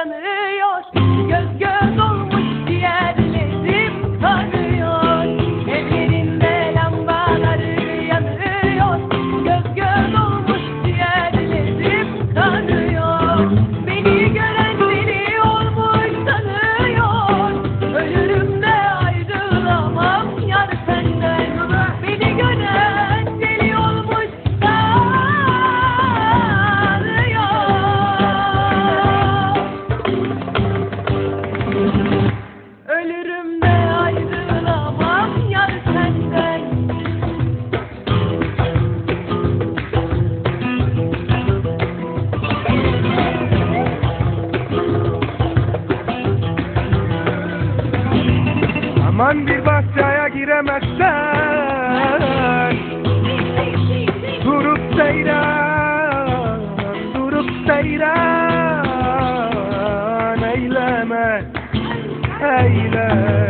yanı Aman bir bahçeye giremezsen. Durup seyren, durup seyren Eyleme, eyleme.